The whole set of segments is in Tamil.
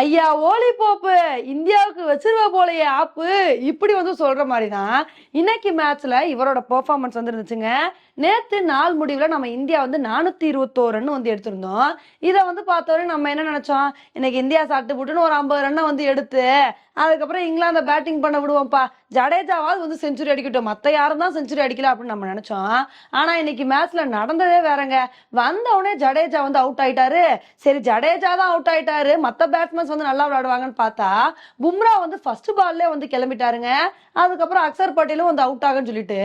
ஐயா ஓலி போப்பு இந்தியாவுக்கு வச்சிருவ போலயே ஆப்பு. இப்படி வந்து சொல்ற மாதிரி தான் இன்னைக்கு மேட்ச்ல இவரோட பெர்ஃபார்மன்ஸ் வந்து இருந்துச்சுங்க நேத்து நாள் முடிவுல நம்ம இந்தியா வந்து நானூத்தி இருபத்தோரு ரன் வந்து எடுத்திருந்தோம். இதை வந்து பார்த்தோன்னே நம்ம என்ன நினைச்சோம்? இன்னைக்கு இந்தியா சாப்பிட்டு போட்டுன்னு ஒரு ஐம்பது ரன்னை வந்து எடுத்து அதுக்கப்புறம் இங்கிலாந்து பேட்டிங் பண்ண விடுவோம்ப்பா. ஜடேஜாவாவது வந்து செஞ்சுரி அடிக்கட்டும். மற்ற யாரும் தான் செஞ்சுரி அடிக்கல அப்படின்னு நம்ம நினைச்சோம். ஆனா இன்னைக்கு மேட்ச்ல நடந்ததே வேறங்க. வந்த உடனே ஜடேஜா வந்து அவுட் ஆயிட்டாரு. சரி ஜடேஜா தான் அவுட் ஆயிட்டாரு. மற்ற பேட்ஸ்மேன்ஸ் வந்து நல்லா விளையாடுவாங்கன்னு பார்த்தா பும்ரா வந்து ஃபர்ஸ்ட் பால்லே வந்து கிளம்பிட்டாருங்க. அதுக்கப்புறம் அக்சர் பட்டேலும் வந்து அவுட் ஆகுன்னு சொல்லிட்டு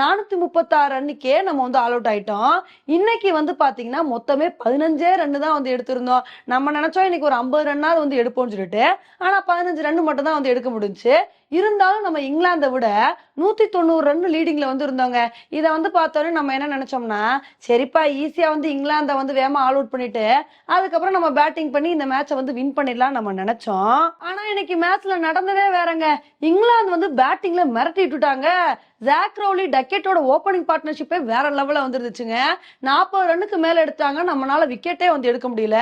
நானூத்தி முப்பத்தாறு ரன்னுக்கே நம்ம வந்து ஆல் அவுட் ஆயிட்டோம். இன்னைக்கு வந்து பாத்தீங்கன்னா மொத்தமே பதினஞ்சே ரன்னு தான் வந்து எடுத்திருந்தோம். நம்ம நினைச்சோம் இன்னைக்கு ஒரு ஐம்பது ரன்னாவது வந்து எடுப்போம்னு சொல்லிட்டு. ஆனா பதினஞ்சு ரன் மட்டும் தான் வந்து எடுக்க முடிஞ்சுச்சு இருந்தாலும் நம்ம இங்கிலாந்தை விட நூத்தி தொண்ணூறு ரன் லீடிங்ல வந்து இருந்தோங்க இதை வந்து பார்த்தோன்னே நம்ம என்ன நினைச்சோம்னா சரிப்பா ஈஸியா வந்து இங்கிலாந்தை வந்து வேகமா ஆல் அவுட் பண்ணிட்டு அதுக்கப்புறம் நம்ம பேட்டிங் பண்ணி இந்த மேட்சை வந்து வின் பண்ணிடலாம் நம்ம நினைச்சோம். ஆனா இன்னைக்கு மேட்ச்ல நடந்ததே வேறங்க. இங்கிலாந்து வந்து பேட்டிங்ல மிரட்டி விட்டுட்டாங்க. ஜாக் ரவுலி டக்கெட்டோட ஓப்பனிங் பார்ட்னர்ஷிப்பே வேற லெவலில் வந்துருந்துச்சுங்க. நாற்பது ரன்னுக்கு மேல எடுத்தாங்க. நம்மளால விக்கெட்டே வந்து எடுக்க முடியல.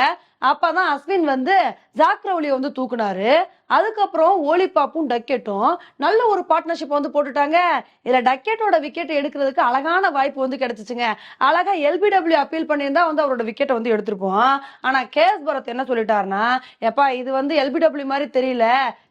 அப்பதான் அஸ்வின் வந்து ஜாக் ரவுலியை வந்து தூக்குனாரு. அதுக்கப்புறம் ஓலி பாப்பும் டக்கெட்டும் நல்ல ஒரு பார்ட்னர்ஷிப் வந்து போட்டுட்டாங்க. இதுல டக்கெட்டோட விக்கெட் எடுக்கிறதுக்கு அழகான வாய்ப்பு வந்து கிடைச்சிச்சுங்க. அழகா எல்பிடபிள்யூ அப்பீல் பண்ணியிருந்தா வந்து அவரோட விக்கெட்டை வந்து எடுத்திருப்போம். ஆனா கேஎஸ் பரத் என்ன சொல்லிட்டாருன்னா எப்பா இது வந்து எல்பிடபிள்யூ மாதிரி தெரியல.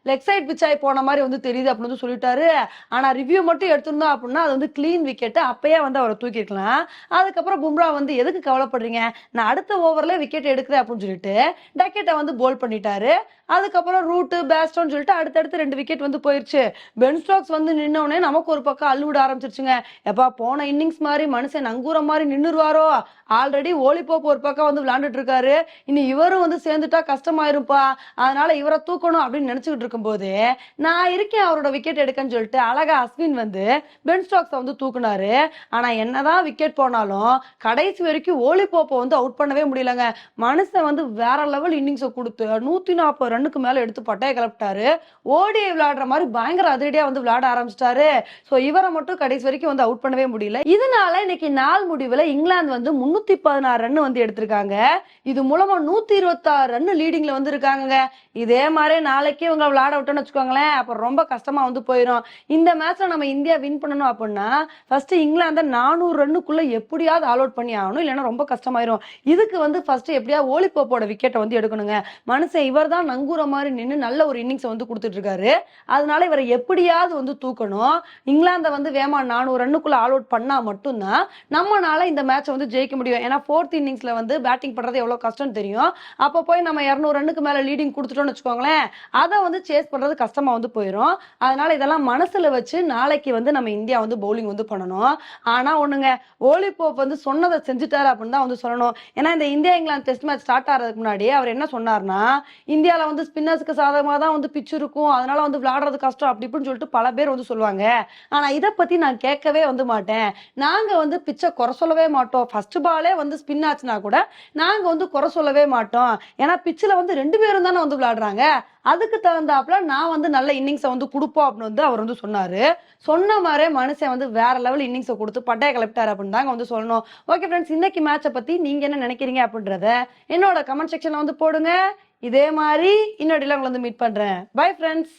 லெக் சைட் பிச்சாய் போன மாதிரி வந்து தெரியுது அப்படின்னு வந்து சொல்லிட்டாரு. ஆனா ரிவ்யூ மட்டும் எடுத்திருந்தோம் அப்படின்னா அது வந்து க்ளீன் விக்கெட்டு அப்பயே வந்து அவரை தூக்கிருக்கலாம் அதுக்கப்புறம் பும்ரா வந்து எதுக்கு கவலைப்படுறீங்க? நான் அடுத்த ஓவர்ல விக்கெட் எடுக்கிறேன் அப்படின்னு சொல்லிட்டு டக்கெட்டை வந்து போல் பண்ணிட்டாரு. அதுக்கப்புறம் ரூட்டு பேஸ்டோன்னு சொல்லிட்டு அடுத்தடுத்து ரெண்டு விக்கெட் வந்து போயிருச்சு. பென் ஸ்டாக்ஸ் வந்து நின்னோடனே நமக்கு ஒரு பக்கம் அள்ளுவிட ஆரம்பிச்சிருச்சுங்க. எப்பா போன இன்னிங்ஸ் மாதிரி மனுஷன் நங்கூரம் மாதிரி நின்னுருவாரோ? ஆல்ரெடி ஓலிபோப் ஒரு பக்கம் வந்து விளையாண்டுட்டு இருக்காரு. இனி இவரும் வந்து சேர்ந்துட்டா கஷ்டமாயிருப்பா அதனால இவரை தூக்கணும் அப்படின்னு நினைச்சுக்கிட்டு இருக்கும்போது நான் இருக்கேன் அவரோட விக்கெட் எடுக்கன்னு சொல்லிட்டு அழகா அஸ்வின் வந்து பென் ஸ்டாக்ஸை வந்து தூக்குனாரு. ஆனா என்னதான் விக்கெட் போனாலும் கடைசி வரைக்கும் ஓலிபோப்பை வந்து அவுட் பண்ணவே முடியலங்க. மனுஷன் வந்து வேற லெவல் இன்னிங்ஸை கொடுத்து நூத்தி நாற்பது ரன்னுக்கு மேல எடுத்து பட்டே கிளப்பிட்டாரு. ஓடி விளையாடுற மாதிரி பயங்கர அதிரடியா வந்து விளையாட ஆரம்பிச்சிட்டாரு. ஸோ இவரை மட்டும் கடைசி வரைக்கும் வந்து அவுட் பண்ணவே முடியல. இதனால இன்னைக்கு நாள் முடிவுல இங்கிலாந்து வந்து முன்னூத்தி பதினாறு ரன் வந்து எடுத்திருக்காங்க. இது மூலமா நூத்தி இருபத்தாறு ரன் லீடிங்ல வந்து இருக்காங்க இதே மாதிரி நாளைக்கு இவங்க விளையாட விட்டோம்னு வச்சுக்கோங்களேன். அப்புறம் ரொம்ப கஷ்டமா வந்து போயிடும் இந்த மேட்ச்ல நம்ம இந்தியா வின் பண்ணணும் அப்படின்னா ஃபர்ஸ்ட் இங்கிலாந்து நானூறு ரன்னுக்குள்ள எப்படியாவது ஆல் அவுட் பண்ணி ஆகணும். இல்லைன்னா ரொம்ப கஷ்டமாயிரும். இதுக்கு வந்து ஃபர்ஸ்ட் எப்படியா ஓலிபோப்போட விக்கெட்டை வந்து எடுக்கணுங்க. மனுஷன் இவர் தான் நங்கூர மாதிரி நின்று நல்ல ஒரு இன்னிங்ஸை வந்து கொடுத்துட்டு இருக்காரு அதனால இவரை எப்படியாவது வந்து தூக்கணும். இங்கிலாந்தை வந்து வேமா நானூறு ரன்னுக்குள்ள ஆல் அவுட் பண்ணா மட்டும்தான் நம்மனால இந்த மேட்சை வந்து ஜெயிக்க முடியும். ஏன்னா ஃபோர்த் இன்னிங்ஸ்ல வந்து பேட்டிங் பண்றது எவ்வளவு கஷ்டம் தெரியும். அப்போ போய் நம்ம இரநூறு ரன்னுக்கு மேல லீடிங் கொடுத்துட்டோம்னு வச்சுக்கோங்களேன் அதை வந்து சேஸ் பண்றது கஷ்டமா வந்து போயிடும் அதனால இதெல்லாம் மனசுல வச்சு நாளைக்கு வந்து நம்ம இந்தியா வந்து பவுலிங் வந்து பண்ணணும். ஆனா ஒண்ணுங்க ஓலி போப் வந்து சொன்னதை செஞ்சுட்டாரு அப்படின்னு தான் வந்து சொல்லணும். ஏன்னா இந்த India England test match start ஆகிறதுக்கு முன்னாடி அவர் என்ன சொன்னார்னா இந்தியாவில் வந்து ஸ்பின்னர்ஸ்க்கு சாதகமாக தான் வந்து பிச்சு இருக்கும். அதனால வந்து விளையாடுறது கஷ்டம் அப்படி இப்படின்னு சொல்லிட்டு பல பேர் வந்து சொல்லுவாங்க. ஆனா இதை பத்தி நான் கேட்கவே வந்து மாட்டேன். நாங்க வந்து பிச்சை குறை சொல்லவே மாட்டோம். ஃபர்ஸ்ட் பாலே வந்து ஸ்பின் ஆச்சுன்னா கூட நாங்க வந்து குறை சொல்லவே மாட்டோம். ஏன்னா பிச்சில் வந்து ரெண்டு பேரும் தானே வந்து விளையாடுறாங்க. அதுக்கு தகுந்தாப்புல நான் வந்து நல்ல இன்னிங்ஸை வந்து கொடுப்போம் அப்படின்னு வந்து அவர் வந்து சொன்னாரு. சொன்ன மாதிரியே மனுஷன் வந்து வேற லெவல் இன்னிங்ஸை கொடுத்து பட்டையை கிளப்பிட்டாரு அப்படின்னு தாங்க வந்து சொல்லணும். ஓகே ஃப்ரெண்ட்ஸ் இன்னைக்கு மேட்சை பத்தி நீங்க என்ன நினைக்கிறீங்க அப்படின்றத என்னோட கமெண்ட் செக்ஷன்ல வந்து போடுங்க. இதே மாதிரி இன்னொடியில் உங்களை வந்து மீட் பண்றேன். Bye friends